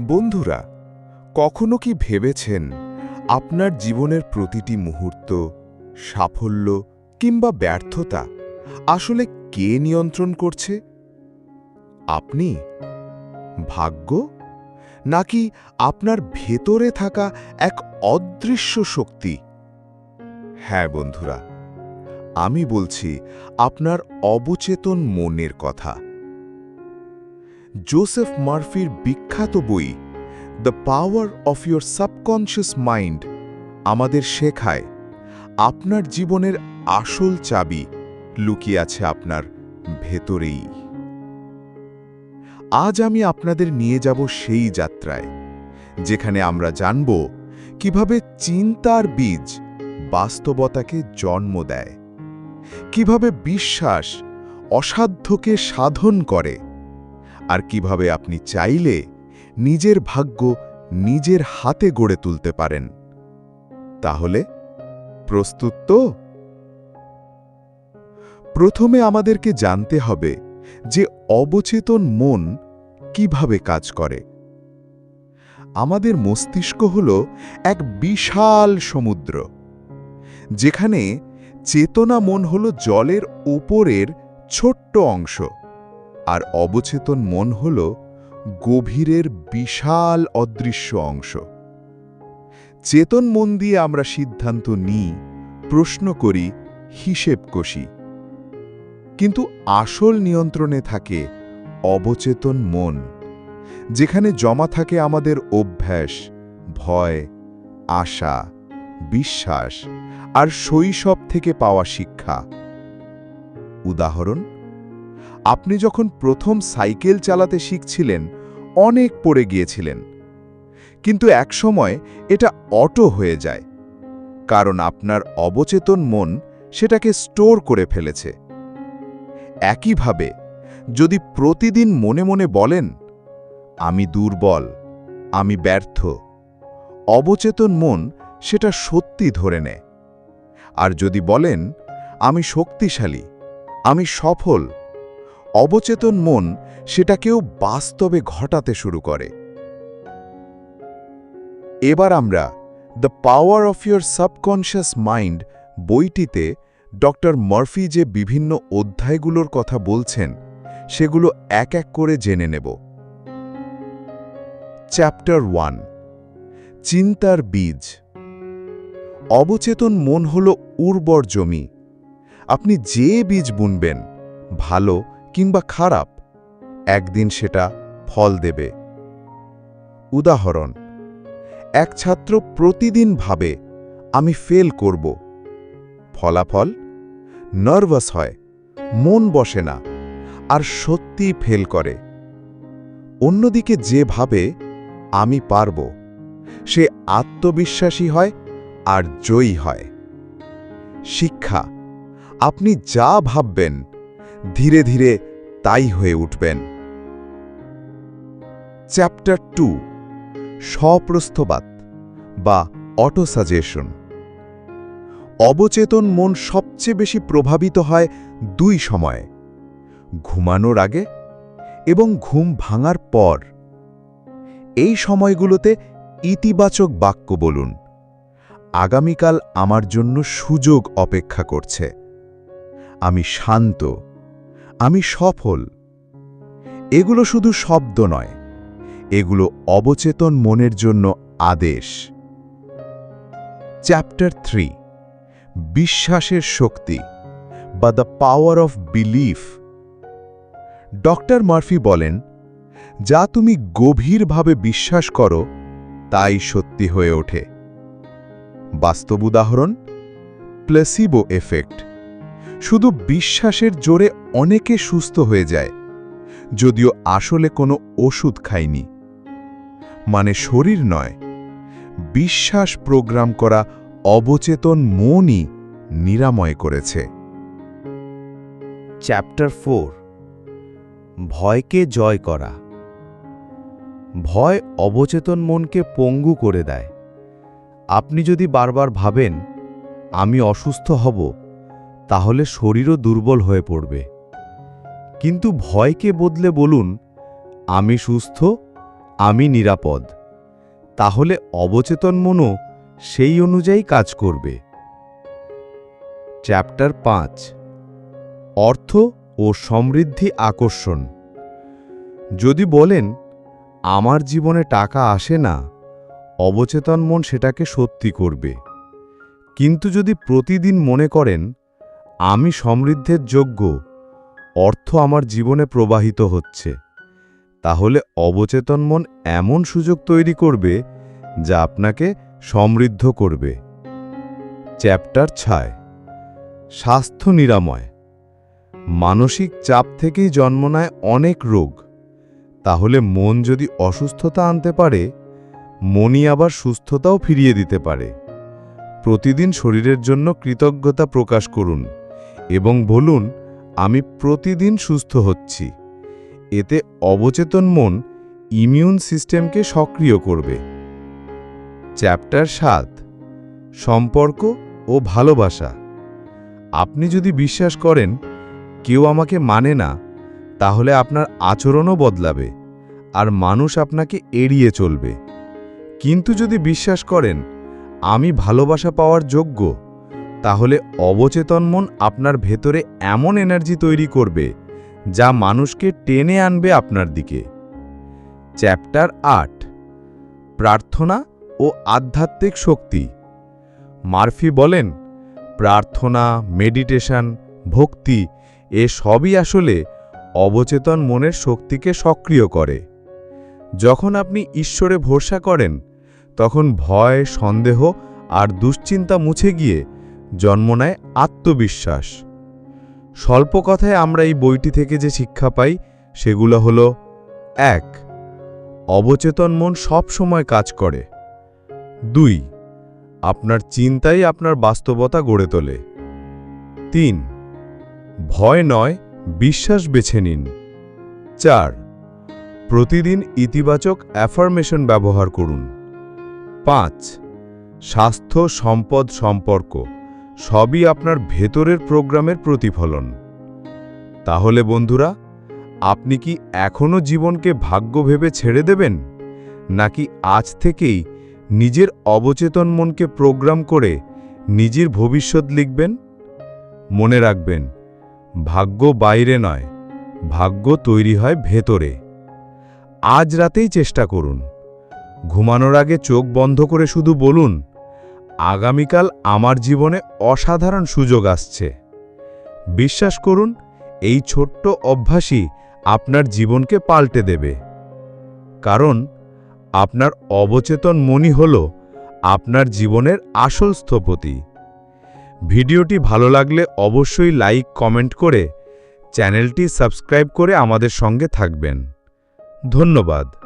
বন্ধুরা, কখনো কি ভেবেছেন আপনার জীবনের প্রতিটি মুহূর্ত, সাফল্য কিংবা ব্যর্থতা আসলে কে নিয়ন্ত্রণ করছে? আপনি ভাগ্য? নাকি আপনার ভেতরে থাকা এক অদৃশ্য শক্তি? হ্যাঁ বন্ধুরা, আমি বলছি আপনার অবচেতন মনের কথা। জোসেফ মার্ফির বিখ্যাত বই, the power of your subconscious mind আমাদের শেখায়, আপনার জীবনের আসল চাবি লুকিয়ে আছে আপনার ভেতরেই আজ আমি আপনাদের নিয়ে যাব সেই যাত্রায়, যেখানে আমরা জানব কীভাবে চিন্তার বীজ বাস্তবতাকে জন্ম দেয়, কীভাবে বিশ্বাস অসাধ্যকে সাধন করে আর কীভাবে আপনি চাইলে নিজের ভাগ্য নিজের হাতে গড়ে তুলতে পারেন। তাহলে প্রস্তুত তো? প্রথমে আমাদেরকে জানতে হবে যে অবচেতন মন কীভাবে কাজ করে। আমাদের মস্তিষ্ক হল এক বিশাল সমুদ্র, যেখানে চেতনা মন হল জলের ওপরের ছোট্ট অংশ। আর অবচেতন মন হল গভীরের বিশাল অদৃশ্য অংশ। চেতন মন দিয়ে আমরা সিদ্ধান্ত নিই, প্রশ্ন করি, হিসেব কষি। কিন্তু আসল নিয়ন্ত্রণে থাকে অবচেতন মন, যেখানে জমা থাকে আমাদের অভ্যাস, ভয়, আশা, বিশ্বাস আর শৈশব থেকে পাওয়া শিক্ষা। উদাহরণ আপনি যখন প্রথম সাইকেল চালাতে শিখছিলেন, অনেক পড়ে গিয়েছিলেন। কিন্তু একসময় এটা অটো হয়ে যায়, কারণ আপনার অবচেতন মন সেটাকে স্টোর করে ফেলেছে। একইভাবে, যদি প্রতিদিন মনে মনে বলেন, আমি দুর্বল, আমি ব্যর্থ অবচেতন মন সেটা সত্যি ধরে নেয়। আর যদি বলেন, আমি শক্তিশালী, আমি সফল অবচেতন মন সেটাকেও বাস্তবে ঘটাতে শুরু করে। এবার আমরা the power of your subconscious mind বইটিতে ডক্টর মার্ফি যে বিভিন্ন অধ্যায়গুলোর কথা বলছেন, সেগুলো এক এক করে জেনে নেব। চ্যাপ্টার ওয়ান চিন্তার বীজ। অবচেতন মন হল উর্বর জমি। আপনি যে বীজ বুনবেন, ভালো কিংবা খারাপ, একদিন সেটা ফল দেবে। উদাহরণ, এক ছাত্র প্রতিদিন ভাবে, আমি ফেল করব। ফলাফল নার্ভাস হয়, মন বসে না, আর সত্যি ফেল করে। অন্যদিকে যে ভাবে, আমি পারব। সে আত্মবিশ্বাসী হয় আর জয়ী হয়। শিক্ষা, আপনি যা ভাববেন ধীরে ধীরে তাই হয়ে উঠবেন। চ্যাপ্টার টু স্বপ্রস্থবাদ বা অটোসাজেশন। অবচেতন মন সবচেয়ে বেশি প্রভাবিত হয় দুই সময়ে, ঘুমানোর আগে এবং ঘুম ভাঙার পর। এই সময়গুলোতে ইতিবাচক বাক্য বলুন, আগামীকাল আমার জন্য সুযোগ অপেক্ষা করছে। আমি শান্ত আমি সফল। এগুলো শুধু শব্দ নয়, এগুলো অবচেতন মনের জন্য আদেশ। চ্যাপ্টার থ্রি বিশ্বাসের শক্তি, বা the power of belief doctor Murphy বলেন, যা তুমি গভীরভাবে বিশ্বাস করো, তাই সত্যি হয়ে ওঠে। বাস্তব উদাহরণ প্লেসিবো এফেক্ট শুধু বিশ্বাসের জোরে অনেকে সুস্থ হয়ে যায়, যদিও আসলে কোনো ওষুধ খায়নি মানে শরীর নয়, বিশ্বাস প্রোগ্রাম করা অবচেতন মনই নিরাময় করেছে। চ্যাপ্টার ফোর, ভয়কে জয় করা। ভয় অবচেতন মনকে পঙ্গু করে দেয়। আপনি যদি বারবার ভাবেন, আমি অসুস্থ হব, তাহলে শরীরও দুর্বল হয়ে পড়বে। কিন্তু ভয়কে বদলে বলুন, আমি সুস্থ, আমি নিরাপদ। তাহলে অবচেতন মনও সেই অনুযায়ী কাজ করবে। চ্যাপ্টার পাঁচ, অর্থ ও সমৃদ্ধি আকর্ষণ। যদি বলেন, আমার জীবনে টাকা আসে না, অবচেতন মন সেটাকে সত্যি করবে। কিন্তু যদি প্রতিদিন মনে করেন, আমি সমৃদ্ধের যোগ্য অর্থ আমার জীবনে প্রবাহিত হচ্ছে। তাহলে অবচেতন মন এমন সুযোগ তৈরি করবে যা আপনাকে সমৃদ্ধ করবে। চ্যাপ্টার ছায়। স্বাস্থ্য নিরাময়। মানসিক চাপ থেকেই জন্ম নেয় অনেক রোগ। তাহলে মন যদি অসুস্থতা আনতে পারে, মনই আবার সুস্থতাও ফিরিয়ে দিতে পারে। প্রতিদিন শরীরের জন্য কৃতজ্ঞতা প্রকাশ করুন এবং বলুন আমি প্রতিদিন সুস্থ হচ্ছি। এতে অবচেতন মন ইমিউন সিস্টেমকে সক্রিয় করবে। চ্যাপ্টার সাত, সম্পর্ক ও ভালোবাসা। আপনি যদি বিশ্বাস করেন, কেউ আমাকে মানে না, তাহলে আপনার আচরণও বদলাবে আর মানুষ আপনাকে এড়িয়ে চলবে। কিন্তু যদি বিশ্বাস করেন, আমি ভালোবাসা পাওয়ার যোগ্য তাহলে অবচেতন মন আপনার ভেতরে এমন এনার্জি তৈরি করবে যা মানুষকে টেনে আনবে আপনার দিকে। চ্যাপ্টার আট। প্রার্থনা ও আধ্যাত্মিক শক্তি। মার্ফি বলেন, প্রার্থনা মেডিটেশন ভক্তি, এ সবই আসলে অবচেতন মনের শক্তিকে সক্রিয় করে। যখন আপনি ঈশ্বরে ভরসা করেন, তখন ভয়, সন্দেহ আর দুশ্চিন্তা মুছে গিয়ে জন্ম নেয় আত্মবিশ্বাস। স্বল্প কথায় আমরা এই বইটি থেকে যে শিক্ষা পাই, সেগুলো হল, এক, অবচেতন মন সব সময় কাজ করে। দুই, আপনার চিন্তাই আপনার বাস্তবতা গড়ে তোলে। তিন, ভয় নয়, বিশ্বাস বেছে নিন। চার, প্রতিদিন ইতিবাচক অ্যাফার্মেশন ব্যবহার করুন। পাঁচ, স্বাস্থ্য সম্পদ সম্পর্ক। সবই আপনার ভেতরের প্রোগ্রামের প্রতিফলন। তাহলে বন্ধুরা, আপনি কি এখনও জীবনকে ভাগ্য ভেবে ছেড়ে দেবেন? নাকি আজ থেকেই নিজের অবচেতন মনকে প্রোগ্রাম করে নিজের ভবিষ্যৎ লিখবেন? মনে রাখবেন, ভাগ্য বাইরে নয়, ভাগ্য তৈরি হয় ভেতরে। আজ রাতেই চেষ্টা করুন। ঘুমানোর আগে চোখ বন্ধ করে শুধু বলুন আগামীকাল আমার জীবনে অসাধারণ সুযোগ আসছে। বিশ্বাস করুন, এই ছোট্ট অভ্যাসই আপনার জীবনকে পাল্টে দেবে। কারণ, আপনার অবচেতন মনই হল আপনার জীবনের আসল স্থপতি। ভিডিওটি ভালো লাগলে অবশ্যই লাইক, কমেন্ট করে চ্যানেলটি সাবস্ক্রাইব করে আমাদের সঙ্গে থাকবেন। ধন্যবাদ।